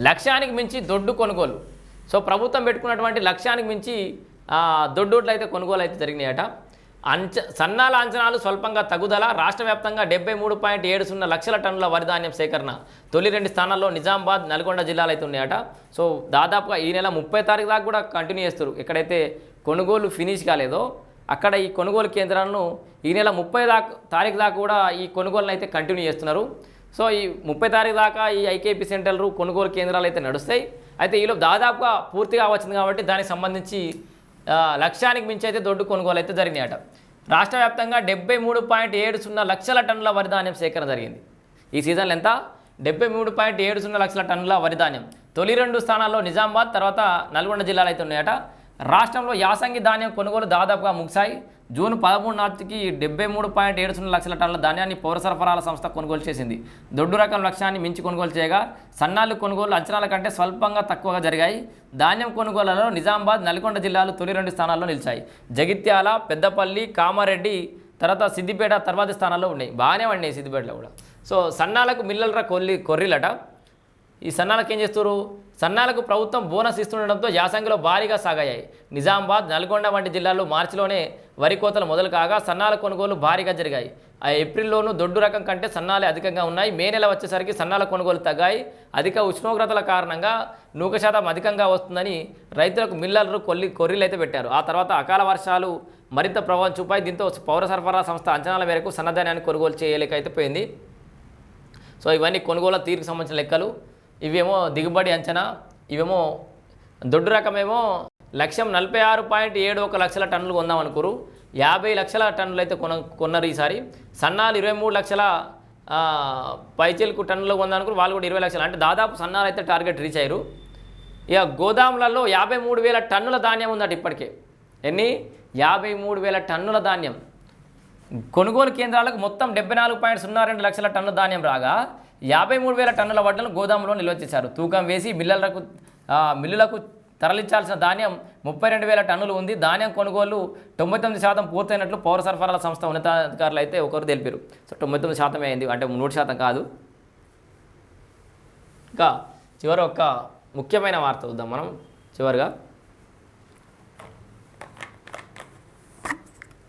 లక్ష్యానికి మించి దొడ్డు కొనుగోలు. సో ప్రభుత్వం పెట్టుకున్నటువంటి లక్ష్యానికి మించి ఆ, దొడ్డోట్లు అయితే కొనుగోలు అయితే జరిగినాయట. అంచ సన్నాల అంచనాలు స్వల్పంగా తగుదల రాష్ట్ర వ్యాప్తంగా డెబ్బై మూడు పాయింట్ ఏడు సున్నా లక్షల టన్నుల వరి ధాన్యం సేకరణ. తొలి రెండు స్థానాల్లో నిజామాబాద్ నల్గొండ జిల్లాలు అయితే ఉన్నాయట. సో దాదాపుగా ఈ నెల ముప్పై తారీఖు దాకా కూడా కంటిన్యూ చేస్తారు. ఎక్కడైతే కొనుగోలు ఫినిష్ కాలేదో అక్కడ ఈ కొనుగోలు కేంద్రాలను ఈ నెల ముప్పై దాకా తారీఖు దాకా కూడా ఈ కొనుగోలను అయితే కంటిన్యూ చేస్తున్నారు. సో ఈ ముప్పై తారీఖు దాకా ఈ ఐకేపీ సెంటర్లు కొనుగోలు కేంద్రాలు అయితే నడుస్తాయి. అయితే ఈలో దాదాపుగా పూర్తిగా వచ్చింది కాబట్టి దానికి సంబంధించి లక్ష్యానికి మించి అయితే దొడ్డు కొనుగోలు అయితే జరిగినాయట. రాష్ట్ర వ్యాప్తంగా డెబ్బై మూడు పాయింట్ ఏడు సున్నా లక్షల టన్నుల వరి ధాన్యం సేకరణ జరిగింది. ఈ సీజన్లో ఎంత? డెబ్బై మూడు పాయింట్ ఏడు సున్నా లక్షల టన్నుల వరి ధాన్యం. తొలి రెండు స్థానాల్లో నిజామాబాద్ తర్వాత నల్గొండ జిల్లాలు అయితే ఉన్నాయట. రాష్ట్రంలో యాసంగి ధాన్యం కొనుగోలు దాదాపుగా ముగిశాయి. జూన్ పదమూడు నాటికి డెబ్బై మూడు పాయింట్ ఏడు సున్నా లక్షల టన్నుల ధాన్యాన్ని పౌర సరఫరాల సంస్థ కొనుగోలు చేసింది. దొడ్డు రకం లక్ష్యాన్ని మించి కొనుగోలు చేయగా సన్నాలు కొనుగోలు అంచనాల కంటే స్వల్పంగా తక్కువగా జరిగాయి. ధాన్యం కొనుగోళ్ళలో నిజామాబాద్ నల్గొండ జిల్లాలు తొలి రెండు స్థానాల్లో నిలిచాయి. జగిత్యాల పెద్దపల్లి కామారెడ్డి తర్వాత సిద్దిపేట తర్వాతి స్థానాల్లో ఉన్నాయి. బాగానే ఉన్నాయి సిద్దిపేటలో కూడా. సో సన్నాలకు మిల్లలరా కొల్లి కొర్రీలట. ఈ సన్నాలకు ఏం చేస్తారు సన్నాలకు ప్రభుత్వం బోనస్ ఇస్తుండడంతో యాసంగిలో భారీగా సాగాయి. నిజామాబాద్ నల్గొండ వంటి జిల్లాల్లో మార్చిలోనే వరి కోతలు మొదలు కాగా సన్నాల కొనుగోలు భారీగా జరిగాయి. ఆ ఏప్రిల్లోనూ దొడ్డు రకం కంటే సన్నాలే అధికంగా ఉన్నాయి. మే నెల వచ్చేసరికి సన్నాల కొనుగోలు తగ్గాయి. అధిక ఉష్ణోగ్రతల కారణంగా నూక శాతం అధికంగా వస్తుందని రైతులకు మిల్లర్లు కొల్లి కొర్రీలు అయితే పెట్టారు. ఆ తర్వాత అకాల వర్షాలు మరింత ప్రభావం చూపాయి. దీంతో పౌర సరఫరా సంస్థ అంచనాల మేరకు సన్నధాన్యాన్ని కొనుగోలు చేయలేక అయితే పోయింది. సో ఇవన్నీ కొనుగోలు తీరుకు సంబంధించిన లెక్కలు. ఇవేమో దిగుబడి అంచనా ఇవేమో దొడ్డు రకమేమో లక్ష్యం నలభై ఆరు పాయింట్ ఏడు ఒక లక్షల టన్నులు కొందాం అనుకోరు యాభై లక్షల టన్నులు అయితే కొన కొన్నారు ఈసారి. సన్నాలు ఇరవై మూడు లక్షల ఆ, టన్నులు కొందామనుకుని వాళ్ళు కూడా ఇరవై లక్షలు. అంటే దాదాపు సన్నాలు అయితే టార్గెట్ రీచ్ అయ్యారు. ఇక గోదాములలో యాభై మూడు వేల టన్నుల ధాన్యం ఉందట ఇప్పటికే. ఎన్ని? యాభై మూడు వేల టన్నుల ధాన్యం. కొనుగోలు కేంద్రాలకు మొత్తం డెబ్బై నాలుగు పాయింట్ సున్నా రెండు లక్షల టన్నుల ధాన్యం రాగా యాభై మూడు వేల టన్నుల వడ్లను గోదాములో నిల్వ చేశారు. తూకం వేసి మిల్లలకు మిల్లులకు తరలించాల్సిన ధాన్యం ముప్పై రెండు వేల టన్నులు ఉంది. ధాన్యం కొనుగోలు తొంభై తొమ్మిది శాతం పూర్తయినట్లు పౌర సరఫరాల సంస్థ ఉన్నతాధికారులు అయితే ఒకరు తెలిపారు. సో తొంభై తొమ్మిది శాతమే అయింది. అంటే నూరు శాతం కాదు. ఇంకా చివరి ఒక ముఖ్యమైన వార్త చూద్దాం మనం. చివరిగా